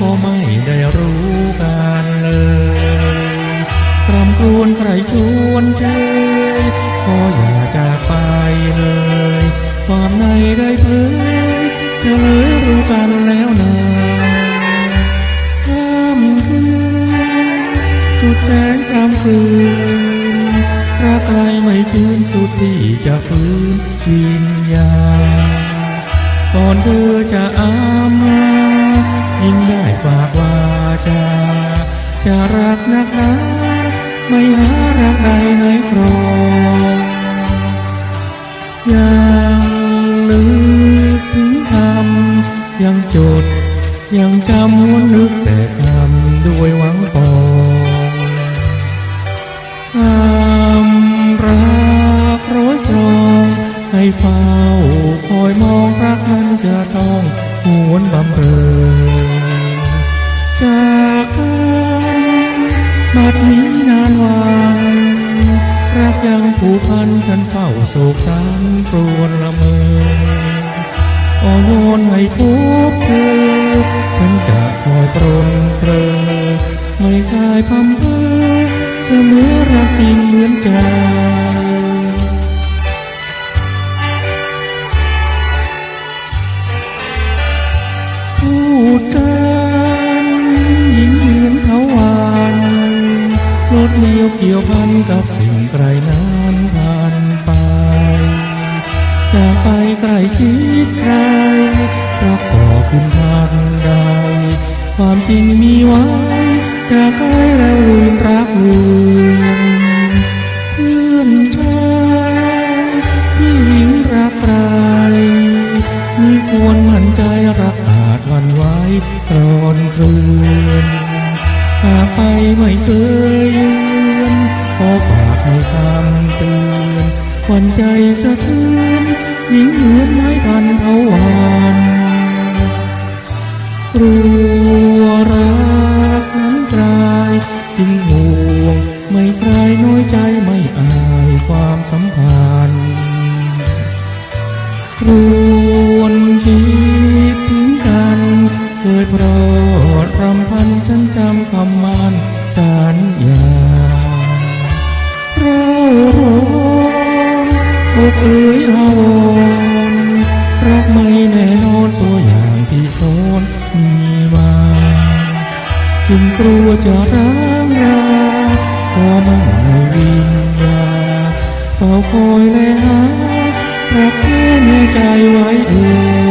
ก็ไม่ได้รู้กันเลยรำครวนใครชวนเจยขออย่าจากไปเลยความในได้เผยจะเลยรู้กันแล้วนาน้ำคืนสุดแสนครามรืนรักใครไม่คืนสุดที่จะฟื้นวิญญาณก่อนเธอจะอำลา ยิ่งได้ฝากวาจาจะรักนักหนาไม่หารักใดในครองยังนึกถึงคำยังจด ยังจำวนนึกแต่คำด้วยหวังปองคำรักร้อยครองให้เฝ้าคอยมองรักนั้นจะต้องหวนบำเรอ จากกันบัดนี้นานวันรักยังผูกพันฉันเฝ้าโศกสันปรวนละเมออ่อนวอนให้พบเธอ ฉันจะคอยปรนเปรอไม่คายพำเพอเสมอรักจริงเหมือนใจ เลี้ยวเกี่ยวพันกับสิ่งไกลนั้นผ่านไปอย่าไปใกล้ชิดใครรักต่อคุณทันใดความจริงมีไว้จะใกล้แล้วลืมรักลืมเพื่อนชายที่หญิงรักใครมีควรมั่นใจรักอาจวันไหวตรอนคืน หากไปไม่เคยเยือนขอฝากให้คำเตือนวันใจสะเทือนยิ่งเหมือนไม้พันเทวันกลัวรักนั้นกลายจึงห่วงไม่คลายน้อยใจไม่อายความสัมพันธ์รวนคิดถึงกันเคยโปรดรำพันฉันจ คำมันสัญญาเราร้องอกเอ๋ยอาวรณ์รักไม่แน่นอนตัวอย่างที่โซนมีมาจึงกลัวจะร้างราขอมั่นในวิญญาเฝ้าคอยและหารักแค่ในใจไว้เอ่ย